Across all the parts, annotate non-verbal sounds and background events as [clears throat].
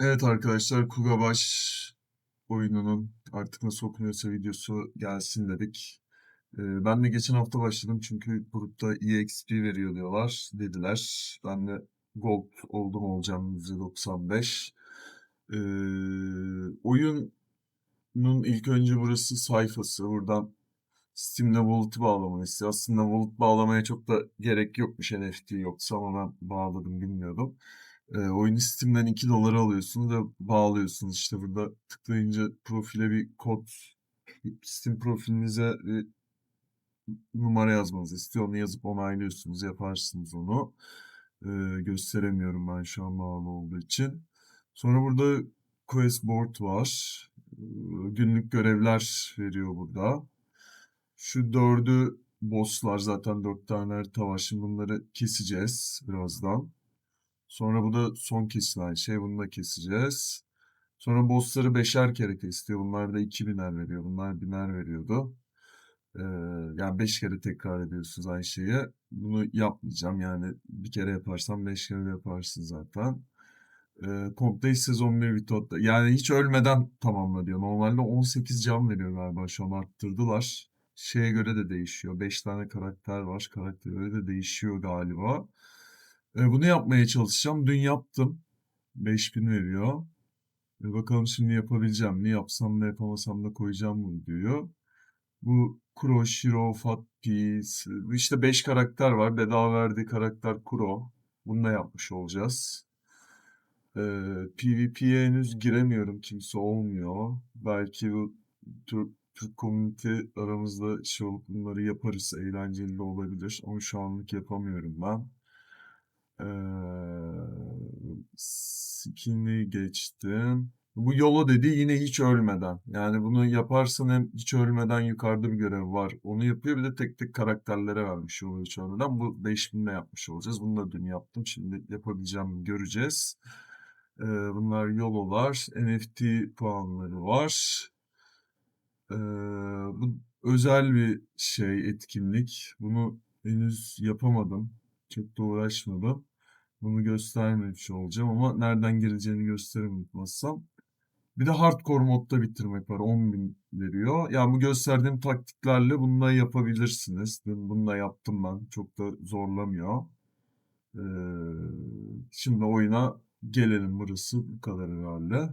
Evet arkadaşlar Kugabaş oyununun artık nasıl okunuyorsa videosu gelsin dedik. Ee, ben de geçen hafta başladım çünkü grupta EXP veriyor diyorlar dediler. Ben de Gold oldum olacağım %95. Ee, oyunun ilk önce burası sayfası. Buradan Steam'de Wallet'ı bağlamanı istiyor. Aslında Wallet bağlamaya çok da gerek yokmuş NFT yoksa ama ben bağladım bilmiyordum. E, oyunu Steam'den 2 dolara alıyorsunuz ve bağlıyorsunuz. İşte burada tıklayınca profile bir kod, Steam profilinize bir numara yazmanızı istiyor. Onu yazıp onaylıyorsunuz. Yaparsınız onu. E, gösteremiyorum ben şu an bağlı olduğu için. Sonra burada quest board var. E, günlük görevler veriyor burada. Şu dördü bosslar zaten dört tane harita var. Şimdi bunları keseceğiz birazdan. Sonra bu da son kesilen şey. Bunu da keseceğiz. Sonra bossları beşer kere kesiyor. Bunlar da iki biner veriyor. Bunlar biner veriyordu. Ee, yani beş kere tekrar ediyorsunuz aynı şeyi. Bunu yapmayacağım. Yani bir kere yaparsam beş kere de yaparsın zaten. Ee, komple sezon 1 Vito'da. Yani hiç ölmeden tamamla diyor. Normalde 18 can veriyor galiba. Şu an arttırdılar. Şeye göre de değişiyor. 5 tane karakter var. Karaktere göre de değişiyor galiba. E, bunu yapmaya çalışacağım. Dün yaptım. 5000 veriyor. E, bakalım şimdi yapabileceğim mi? Yapsam da yapamasam da koyacağım bu videoyu. Bu Kuro, Shiro, Fat Piece. İşte 5 karakter var. Bedava verdiği karakter Kuro. Bunu da yapmış olacağız. E, PvP'ye henüz giremiyorum. Kimse olmuyor. Belki bu Türk, Türk community aramızda şey olup bunları yaparız. Eğlenceli olabilir. Ama şu anlık yapamıyorum ben. Skin'i geçtim. Bu yola dedi yine hiç ölmeden. Yani bunu yaparsan hem hiç ölmeden yukarıda bir görev var. Onu yapıyor bir de tek tek karakterlere vermiş oluyor hiç ölmeden. Bu 5000'de yapmış olacağız. Bunu da dün yaptım. Şimdi yapabileceğim göreceğiz. Eee, bunlar yololar. NFT puanları var. Eee, bu özel bir şey etkinlik. Bunu henüz yapamadım. Çok da uğraşmadım. Bunu göstermemiş olacağım ama nereden gireceğini gösterim unutmazsam. Bir de hardcore modda bitirmek var. 10.000 veriyor. Yani bu gösterdiğim taktiklerle bunu da yapabilirsiniz. Dün bunu da yaptım ben. Çok da zorlamıyor. Ee, şimdi oyuna gelelim. Burası bu kadar herhalde.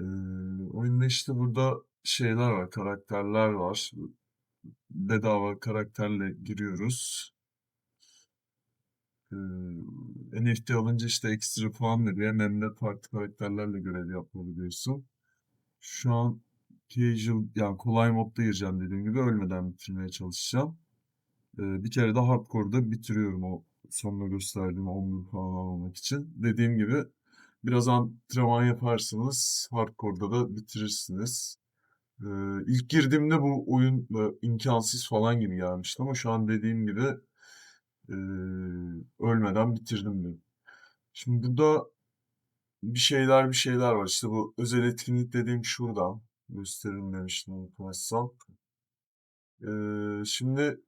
Ee, oyunda işte burada şeyler var. Karakterler var. Bedava karakterle giriyoruz. Ee, NFT alınca işte ekstra puan veriyor. Hem de farklı karakterlerle görev yapabiliyorsun. Şu an casual yani kolay modda gireceğim dediğim gibi ölmeden bitirmeye çalışacağım. Ee, bir kere de hardcore'da bitiriyorum o sonuna gösterdiğim 10 falan almak için. Dediğim gibi biraz antrenman yaparsınız hardcore'da da bitirirsiniz. Ee, ilk girdiğimde bu oyun böyle imkansız falan gibi gelmişti ama şu an dediğim gibi ee, ölmeden bitirdim dün. Şimdi burada bir şeyler bir şeyler var. İşte bu özel etkinlik dediğim şuradan gösterim demiştim unutmazsam. Ee, şimdi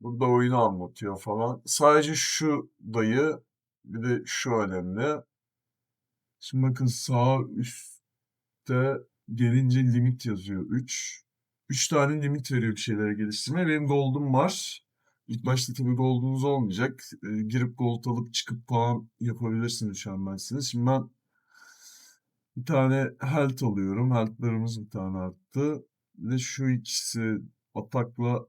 burada oyunu anlatıyor falan. Sadece şu dayı bir de şu önemli. Şimdi bakın sağ üstte gelince limit yazıyor 3. 3 tane limit veriyor bir şeylere geliştirmeye. Benim gold'um var. İlk başta tabii gold'unuz olmayacak. E, girip gold alıp çıkıp puan yapabilirsiniz şu an ben size. Şimdi ben bir tane health alıyorum. Health'larımız bir tane arttı. Ve şu ikisi atakla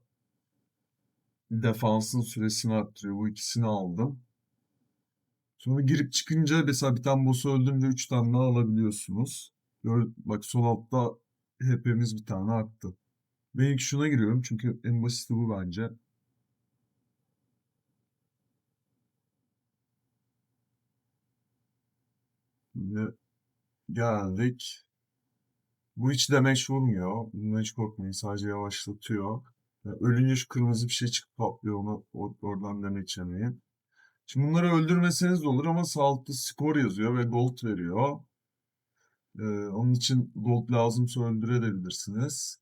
defansın süresini arttırıyor. Bu ikisini aldım. Sonra girip çıkınca mesela bir tane boss'u öldürünce 3 tane daha alabiliyorsunuz. Gör, bak sol altta hepimiz bir tane arttı. Ben ilk şuna giriyorum çünkü en basiti bu bence. Şimdi geldik. Bu hiç demeç vurmuyor. Bundan hiç korkmayın. Sadece yavaşlatıyor. Yani ölünce şu kırmızı bir şey çıkıp patlıyor. Onu or- oradan demeç yemeyin. Şimdi bunları öldürmeseniz de olur ama sağ altta skor yazıyor ve gold veriyor. Ee, onun için gold lazımsa öldürebilirsiniz.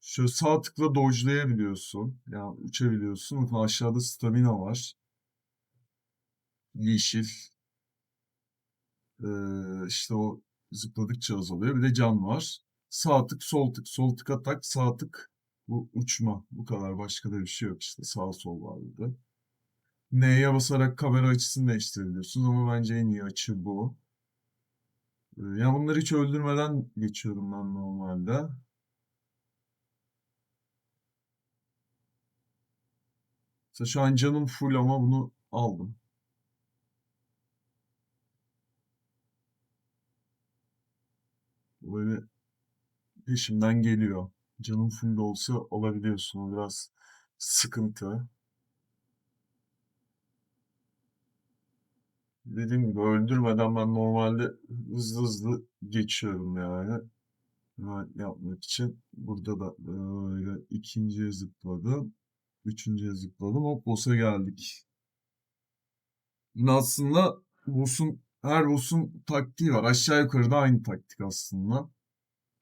Şöyle sağ tıkla dodge'layabiliyorsun. Yani uçabiliyorsun. Bakın aşağıda stamina var. yeşil. Ee, işte o zıpladıkça azalıyor. Bir de can var. Sağ tık, sol tık, sol tık atak, sağ tık bu uçma. Bu kadar. Başka da bir şey yok işte. Sağ sol var burada. N'ye basarak kamera açısını değiştirebiliyorsunuz ama bence en iyi açı bu. Ya bunları hiç öldürmeden geçiyorum ben normalde. Mesela şu an canım full ama bunu aldım. Böyle peşimden geliyor. Canım full olsa alabiliyorsun. Biraz sıkıntı. Dediğim gibi öldürmeden ben normalde hızlı hızlı geçiyorum yani. Hemen yapmak için. Burada da böyle ikinciye zıpladım. Üçüncüye zıpladım. Hop boss'a geldik. Aslında boss'un her boss'un taktiği var. Aşağı yukarı da aynı taktik aslında.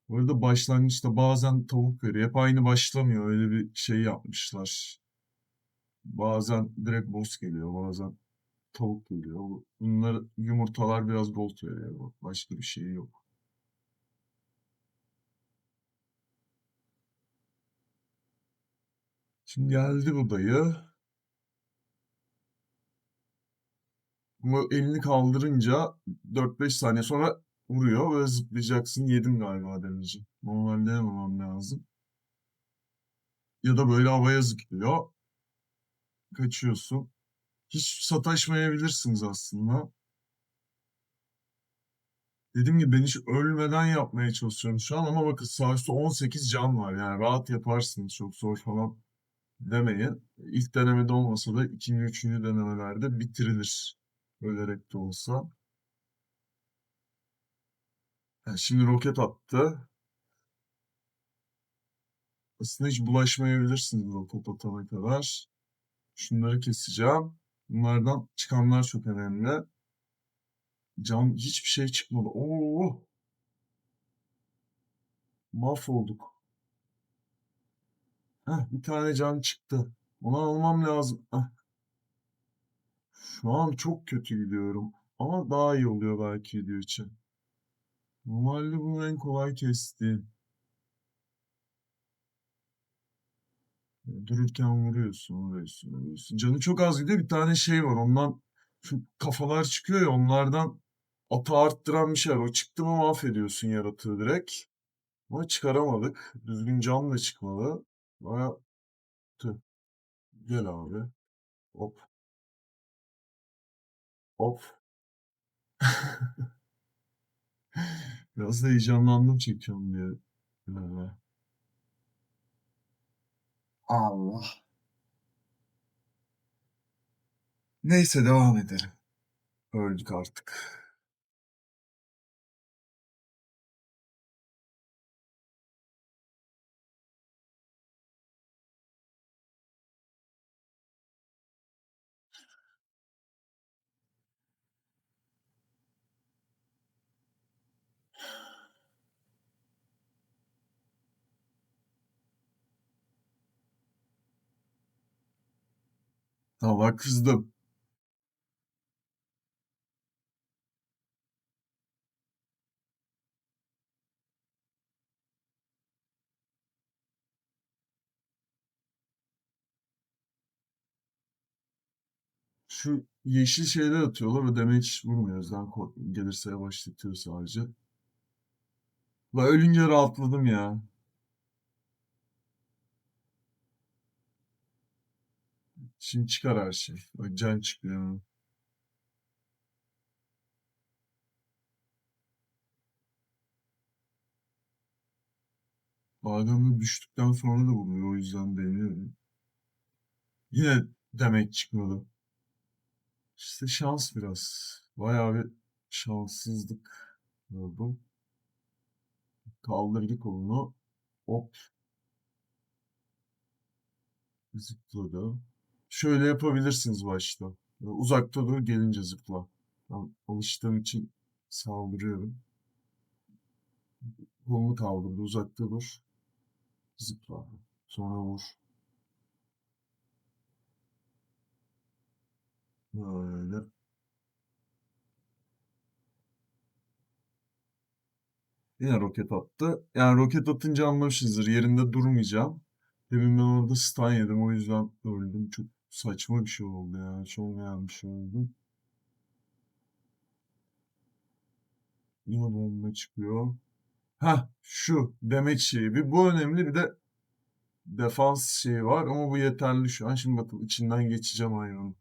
Bu arada başlangıçta bazen tavuk veriyor. Hep aynı başlamıyor. Öyle bir şey yapmışlar. Bazen direkt boss geliyor. Bazen tavuk geliyor. Bu- Bunlar yumurtalar biraz gold veriyor. Başka bir şey yok. Şimdi geldi bu dayı. Bu elini kaldırınca 4-5 saniye sonra vuruyor ve zıplayacaksın. Yedim galiba damage'i. Normalde yememem lazım. Ya da böyle havaya zıplıyor. Kaçıyorsun. Hiç sataşmayabilirsiniz aslında. Dediğim gibi ben hiç ölmeden yapmaya çalışıyorum şu an ama bakın sağ üstte 18 can var. Yani rahat yaparsınız çok zor falan demeyin. İlk denemede olmasa da ikinci, üçüncü denemelerde bitirilir. Ölerek de olsa. Yani şimdi roket attı. Aslında hiç bulaşmayabilirsiniz roket atana kadar. Şunları keseceğim. Bunlardan çıkanlar çok önemli. Can hiçbir şey çıkmadı. Oo! Mahvolduk. Heh, bir tane can çıktı. Onu almam lazım. Heh. Şu an çok kötü gidiyorum. Ama daha iyi oluyor belki video için. Normalde bunu en kolay kestiğim. Dururken vuruyorsun, vuruyorsun, vuruyorsun. Canı çok az gidiyor. Bir tane şey var. Ondan kafalar çıkıyor ya onlardan ata arttıran bir şey var. O çıktı mı mahvediyorsun yaratığı direkt. Ama çıkaramadık. Düzgün can da çıkmadı. Baya tüh. Gel abi. Hop. Hop. [laughs] Biraz da heyecanlandım çekiyorum diye. Böyle. Allah. Neyse devam edelim. Öldük artık. Hava kızdım. Şu yeşil şeyler atıyorlar. O demek vurmuyor. O yüzden gelirse yavaşlatıyor sadece. La ölünce rahatladım ya. Şimdi çıkar her şey. Bak can çıkıyor. Bademde düştükten sonra da vuruyor. O yüzden deniyorum. Yine demek çıkmadı. İşte şans biraz. Bayağı bir şanssızlık oldu. Kaldırdık onu. Hop. Zıpladı şöyle yapabilirsiniz başta. Uzakta dur gelince zıpla. Ben alıştığım için saldırıyorum. Kolumu kaldırdı uzakta dur. Zıpla. Sonra vur. Böyle. Yine roket attı. Yani roket atınca anlamışsınızdır. Yerinde durmayacağım. Demin ben orada stun yedim. O yüzden öldüm. Çok saçma bir şey oldu ya. Olmayan bir şey oldu. Yine bomba çıkıyor. Heh şu damage şeyi. Bir bu önemli bir de defans şeyi var ama bu yeterli şu an. Şimdi bakın içinden geçeceğim hayvanın.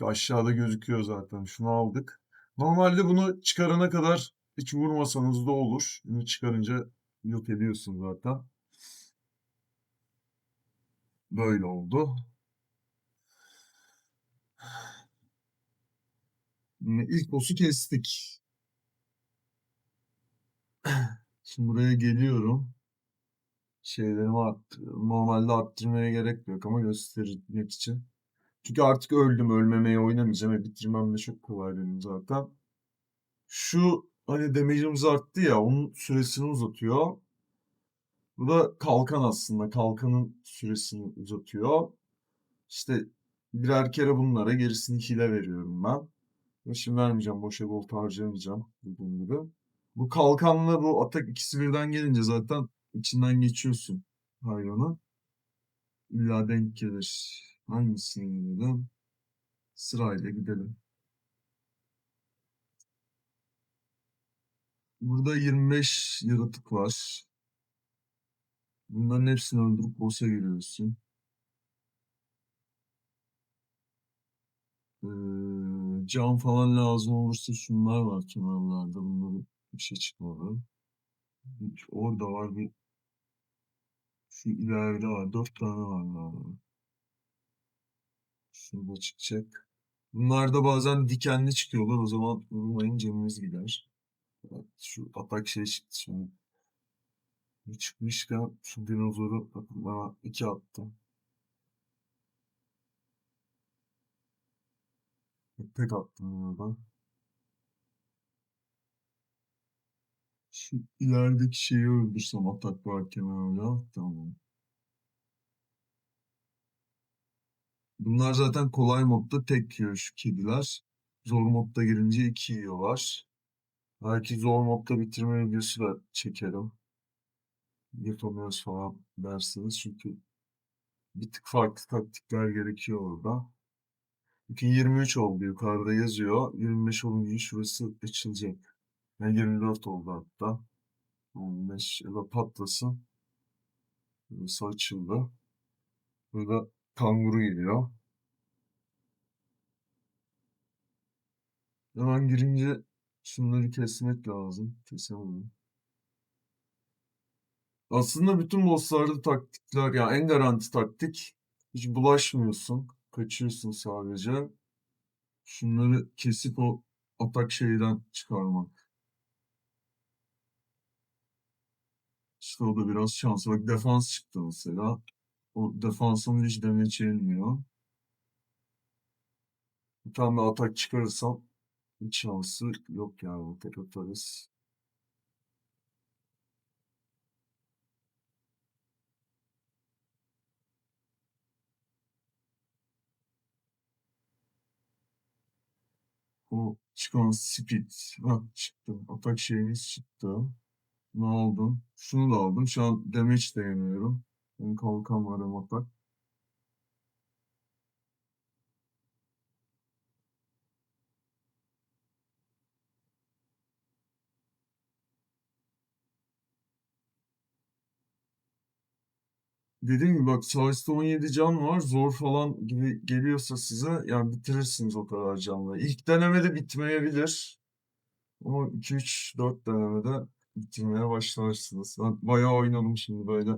Aşağıda gözüküyor zaten. Şunu aldık. Normalde bunu çıkarana kadar hiç vurmasanız da olur. Bunu çıkarınca yok ediyorsun zaten. Böyle oldu. İlk boss'u kestik. Şimdi buraya geliyorum. Şeylerimi arttır normalde arttırmaya gerek yok ama göstermek için. Çünkü artık öldüm. Ölmemeye oynamayacağım ve bitirmem de çok kolay benim zaten. Şu hani damage'imiz arttı ya onun süresini uzatıyor. Bu da kalkan aslında. Kalkanın süresini uzatıyor. İşte birer kere bunlara gerisini hile veriyorum ben. Şimdi vermeyeceğim. Boşa gold harcayamayacağım. Dediğim gibi. Bu kalkanla bu atak ikisi birden gelince zaten içinden geçiyorsun hayvanı. İlla denk gelir. Hangisini gidelim? Sırayla gidelim. Burada 25 yaratık var. Bunların hepsini öldürüp boss'a giriyorsun. Ee, cam falan lazım olursa şunlar var kenarlarda. Bunları bir şey çıkmadı. Orada var bir şu ileride var. Dört tane var galiba. Şurada çıkacak. Bunlar da bazen dikenli çıkıyorlar. O zaman vurmayın canınız gider. Şu atak şey çıktı şimdi. Çıkmışken şu dinozoru bana iki attı. Tek attım burada. Şu ilerideki şeyi öldürsem atak varken hala. Tamam. Bunlar zaten kolay modda tek yiyor şu kediler. Zor modda girince iki yiyorlar. Belki zor modda bitirme videosu da çekerim. Yapamıyoruz falan dersiniz çünkü bir tık farklı taktikler gerekiyor orada. Çünkü 23 oldu yukarıda yazıyor. 25 olunca şurası açılacak. Yani 24 oldu hatta. 15 ya da patlasın. Burası açıldı. Burada kanguru geliyor. Hemen girince şunları kesmek lazım. Kesemedim. Aslında bütün bosslarda taktikler ya en garanti taktik hiç bulaşmıyorsun. Kaçıyorsun sadece. Şunları kesip o atak şeyden çıkarmak. İşte o da biraz şans. Bak defans çıktı mesela. O defansın hiç damage yenmiyor. Bir tane atak çıkarırsam hiç şansı yok yani. Tek atarız. O çıkan speed. Ha çıktı. Atak şeyimiz çıktı. Ne aldım? Şunu da aldım. Şu an damage de yemiyorum. Benim kalkan var hem atak. Dediğim gibi bak savaşta 17 can var. Zor falan gibi geliyorsa size yani bitirirsiniz o kadar canla. İlk denemede bitmeyebilir. Ama 2-3-4 denemede bitirmeye başlarsınız. Ben bayağı oynadım şimdi böyle.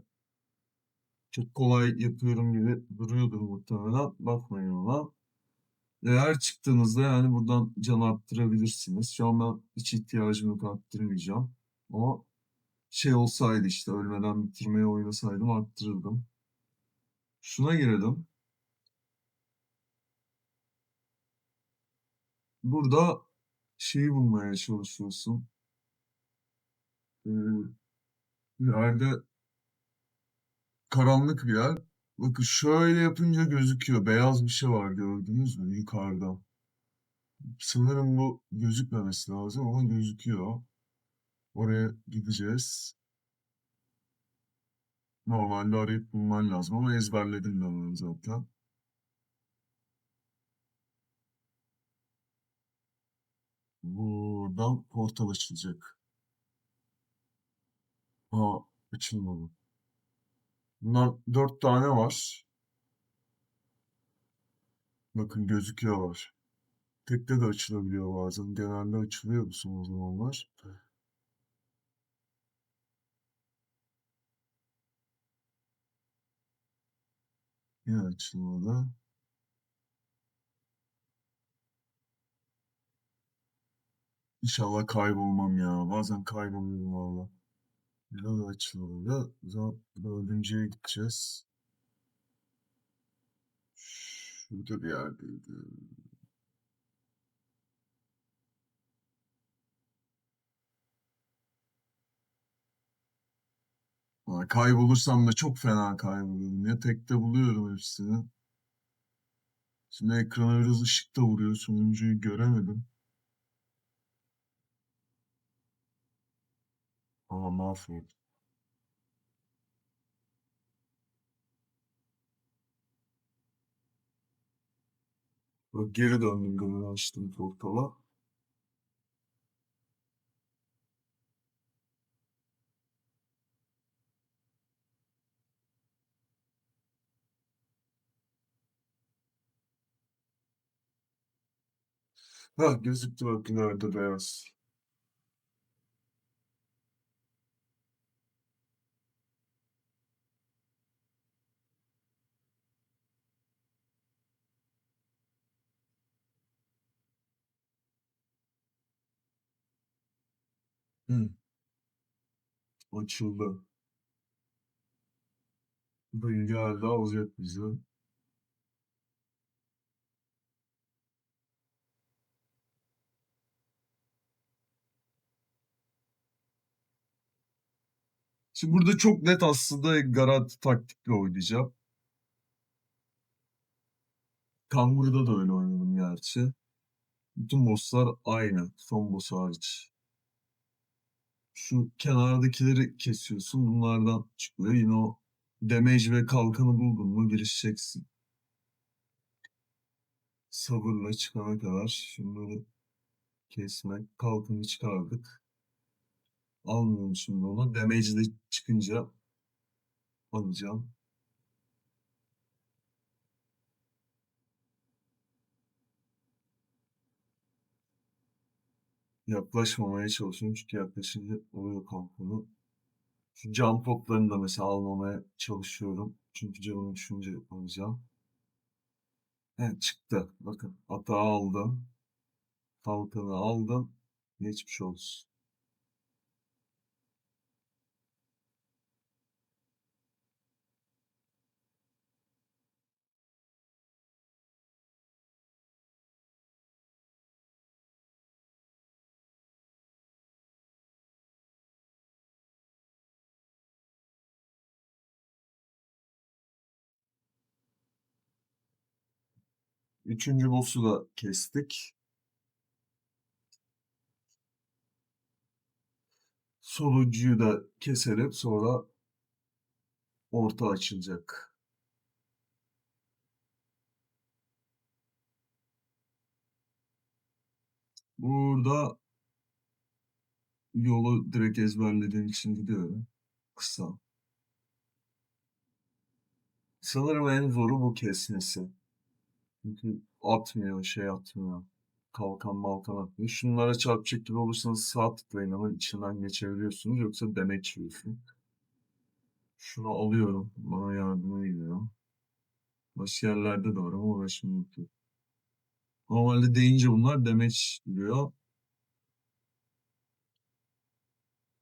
Çok kolay yapıyorum gibi duruyordur muhtemelen. Bakmayın ona. Eğer çıktığınızda yani buradan can arttırabilirsiniz. Şu an ben hiç ihtiyacım yok arttırmayacağım. Ama şey olsaydı işte ölmeden bitirmeye oynasaydım arttırırdım. Şuna girelim. Burada şeyi bulmaya çalışıyorsun. Ee, yerde karanlık bir yer. Bakın şöyle yapınca gözüküyor. Beyaz bir şey var gördünüz mü yukarıda. Sanırım bu gözükmemesi lazım ama gözüküyor. Oraya gideceğiz. Normalde arayıp bulman lazım ama ezberledim ben onu zaten. Buradan portal açılacak. Aa, açılmadı. Bunlar dört tane var. Bakın gözüküyorlar. Tekte de açılabiliyor bazen. Genelde açılıyor bu son zamanlar. Yine açılmadı. İnşallah kaybolmam ya. Bazen kayboluyorum valla. Açıldı. O zaman dördüncüye gideceğiz. Şurada bir yerdeydi. Kaybolursam da çok fena kayboluyorum. Ya tekte buluyorum hepsini. Şimdi ekrana biraz ışık da vuruyor. Sonuncuyu göremedim. Ama mahvoldum. Geri döndüm gönül açtım portala. Ha gözüktü bak ileride beyaz. Hı. Açıldı. Dayı geldi alacak bizi. Şimdi burada çok net aslında garanti taktikle oynayacağım. Kanguru'da da öyle oynadım gerçi. Bütün bosslar aynı. Son boss hariç. Şu kenardakileri kesiyorsun. Bunlardan çıkıyor. Yine o damage ve kalkanı buldun mu girişeceksin. Sabırla çıkana kadar. Şunları kesmek. Kalkanı çıkardık. Almıyorum şimdi onu. Damage çıkınca alacağım. Yaklaşmamaya çalışıyorum çünkü yaklaşınca oluyor kalkanı. Şu can potlarını da mesela almamaya çalışıyorum. Çünkü canımı düşünce alacağım. Evet çıktı. Bakın atağı aldım. Kalkanı aldım. Geçmiş olsun. Üçüncü boss'u da kestik. Sonuncuyu da keselim sonra orta açılacak. Burada yolu direkt ezberlediğim için gidiyorum. Kısa. Sanırım en zoru bu kesmesi. Çünkü atmıyor, şey atmıyor. Kalkan malkan atmıyor. Şunlara çarpacak gibi olursanız sağ tıklayın ama içinden geçebiliyorsunuz. Yoksa demek yiyorsun. Şunu alıyorum. Bana yardıma gidiyor. Başka yerlerde de var ama uğraşmıyorum ki. Normalde deyince bunlar demeç diyor.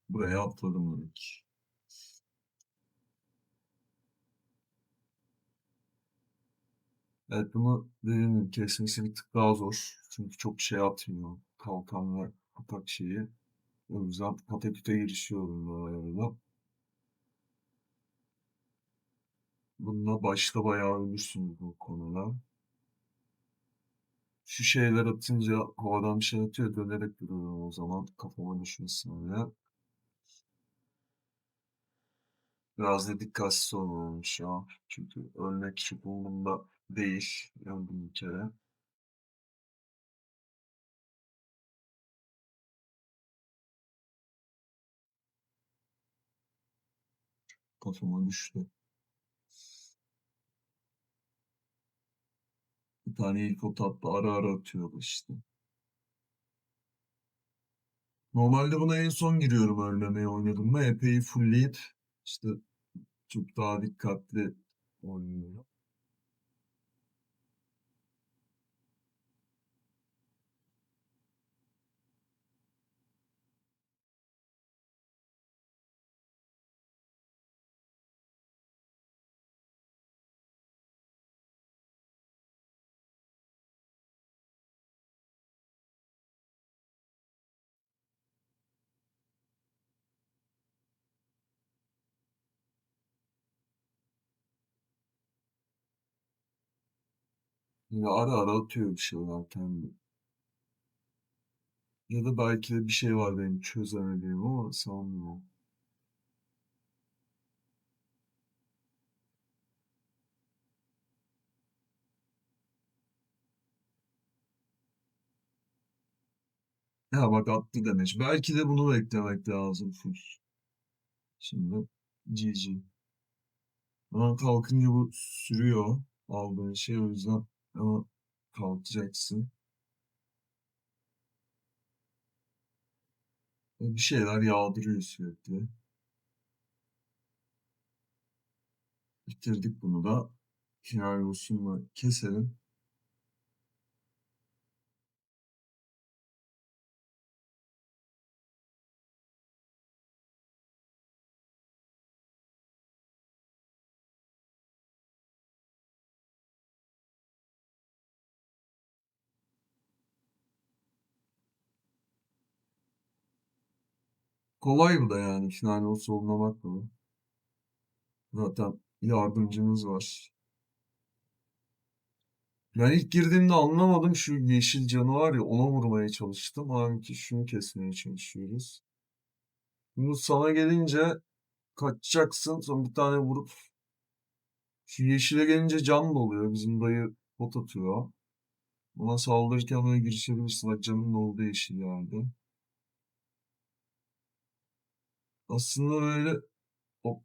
Buraya atladım dedik. Evet bunu dediğim gibi kesmesi bir tık daha zor. Çünkü çok şey atmıyor. Kalkan ve atak şeyi. O yüzden pataküte girişiyorum böyle arada. Bununla başta bayağı ölürsün bu konuda. Şu şeyler atınca havadan bir şey atıyor dönerek duruyorum o zaman kafama düşmesin öyle. Biraz da dikkatsiz olmalıymış ya. Çünkü ölmek çok umurumda değil. Öldüm bir kere. Kafama düştü. Bir tane ilk o tatlı ara ara atıyordu işte. Normalde buna en son giriyorum ölmemeye oynadım epey fullleyip işte çok daha dikkatli oynuyorum. Yine ara ara atıyor bir şeyler kendi. Ya da belki de bir şey var benim çözemediğim ama sanmıyorum. Ya bak attı demiş. Belki de bunu beklemek lazım. Şimdi GG. Ama kalkınca bu sürüyor aldığın şey o yüzden ama kalkacaksın. E, Bir şeyler yağdırıyor sürekli. Bitirdik bunu da. Final boss'unu keselim. Kolay bu da yani. Final boss olmamak mı? Zaten yardımcımız var. Ben ilk girdiğimde anlamadım şu yeşil canı var ya ona vurmaya çalıştım. Halbuki şunu kesmeye çalışıyoruz. Bu sana gelince kaçacaksın. Sonra bir tane vurup şu yeşile gelince can doluyor. Bizim dayı pot atıyor. Ona saldırırken ona girişebilirsin. Bak canın olduğu yeşil yerde. Aslında böyle hop.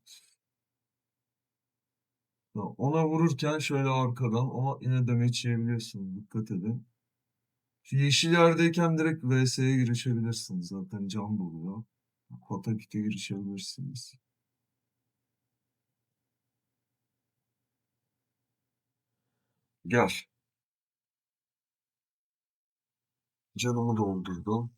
Ona vururken şöyle arkadan ama yine damage yiyebiliyorsun. Dikkat edin. Şu yeşil yerdeyken direkt VS'ye girişebilirsiniz. Zaten can doluyor. Patakite girişebilirsiniz. Gel. Canımı doldurdum.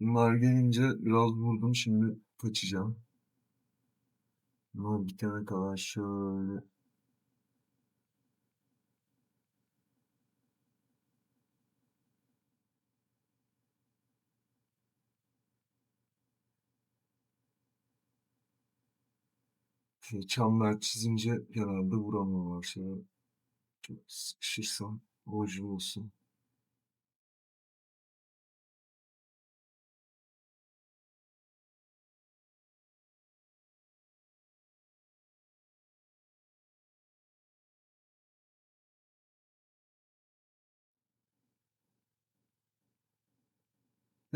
Bunlar gelince biraz vurdum. Şimdi kaçacağım. Bunlar bitene kadar şöyle şey, çember çizince genelde vuramıyorlar. Şöyle çok sıkışırsam borcum olsun.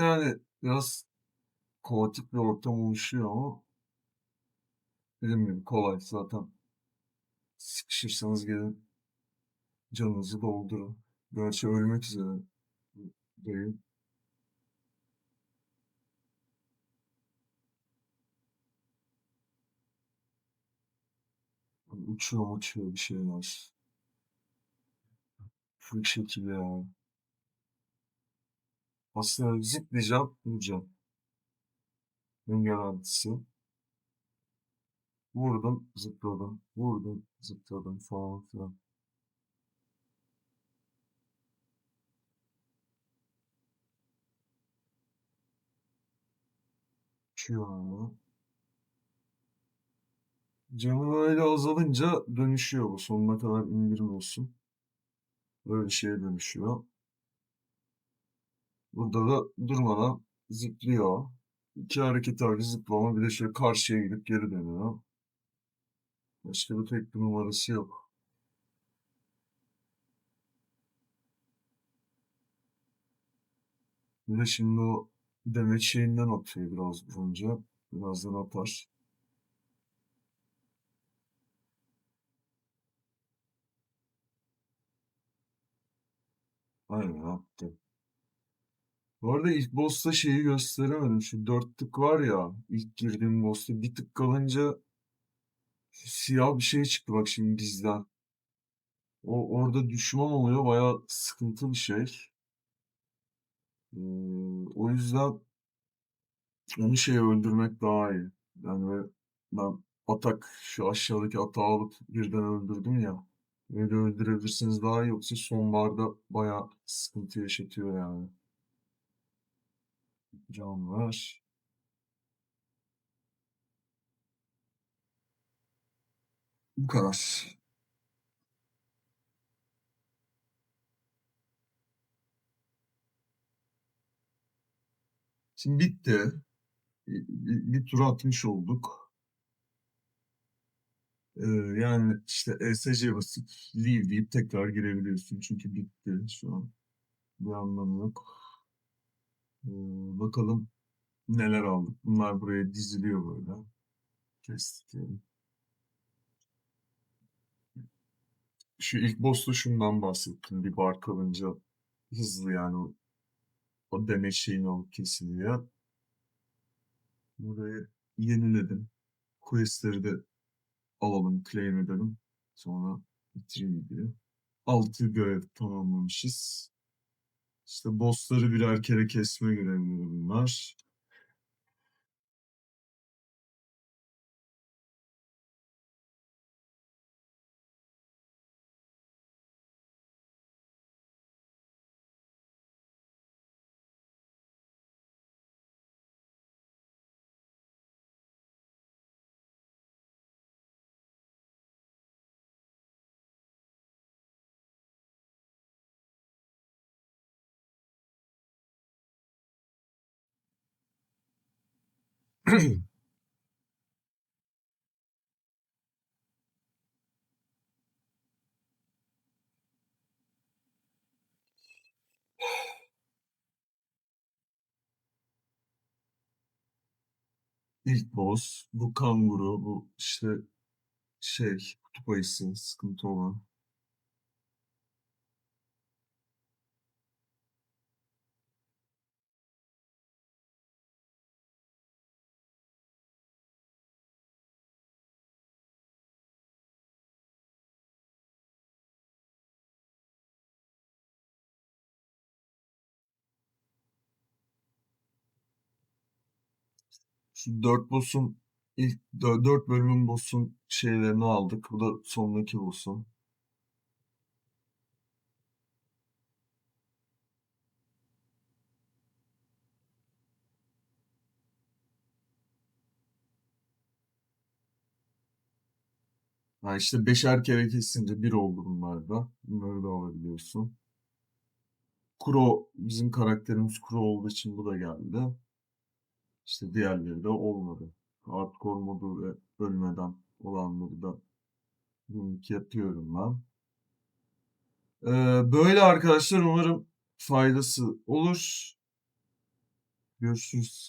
Yani biraz kaotik bir ortam oluşuyor ama dediğim gibi kolay zaten. Sıkışırsanız gelin canınızı doldurun. Gerçi ölmek üzere değil. Uçuyor uçuyor bir şeyler. Full şekilde yani. Aslında zıplayacağım, vuracağım. En garantisi. Vurdum, zıpladım. Vurdum, zıpladım falan filan. Ama. Canı öyle azalınca dönüşüyor bu. Sonuna kadar indirim olsun. Böyle şeye dönüşüyor. Burada da durmadan zıplıyor. 2 hareket hâli zıplama bir de şöyle karşıya gidip geri dönüyor. Başka da pek bir numarası yok. Bir de şimdi o demet şeyinden atıyor biraz vurunca. Birazdan atar. Aynen attı. Bu arada ilk boss'ta şeyi gösteremedim. Şu 4 tık var ya ilk girdiğim boss'ta bir tık kalınca siyah bir şey çıktı bak şimdi bizden. O orada düşman oluyor. Bayağı sıkıntı bir şey. Ee, o yüzden onu şey öldürmek daha iyi. Yani ben atak şu aşağıdaki atağı alıp birden öldürdüm ya. Öyle öldürebilirsiniz daha iyi yoksa sonbaharda bayağı sıkıntı yaşatıyor yani. Can ver. Bu kadar. Şimdi bitti. Bir, bir, bir tur atmış olduk. Ee, yani işte ESC basıp leave deyip tekrar girebiliyorsun. Çünkü bitti şu an. Bir anlamı yok. Bakalım neler aldık. Bunlar buraya diziliyor böyle. Kestik. Şu ilk boss'ta şundan bahsettim. Bir bar kalınca hızlı yani o, o demet şeyini alıp kesiliyor. Burayı yeniledim. Quest'leri de alalım, claim edelim. Sonra bitireyim diye. 6 görev tamamlamışız. İşte bossları birer kere kesme görevleri bunlar. [clears throat] İlk boss, bu kanguru, bu işte şey, kutup ayısı, sıkıntı olan. Şu 4 boss'un ilk 4 bölümün boss'un şeylerini aldık. Bu da sondaki boss'un. Ha işte beşer kere kesince bir oldu bunlar da. Bunları da alabiliyorsun. Kuro, bizim karakterimiz Kuro olduğu için bu da geldi. İşte diğerleri de olmadı. Hardcore modu ve ölmeden olanları da link yapıyorum ben. Ee, böyle arkadaşlar umarım faydası olur. Görüşürüz.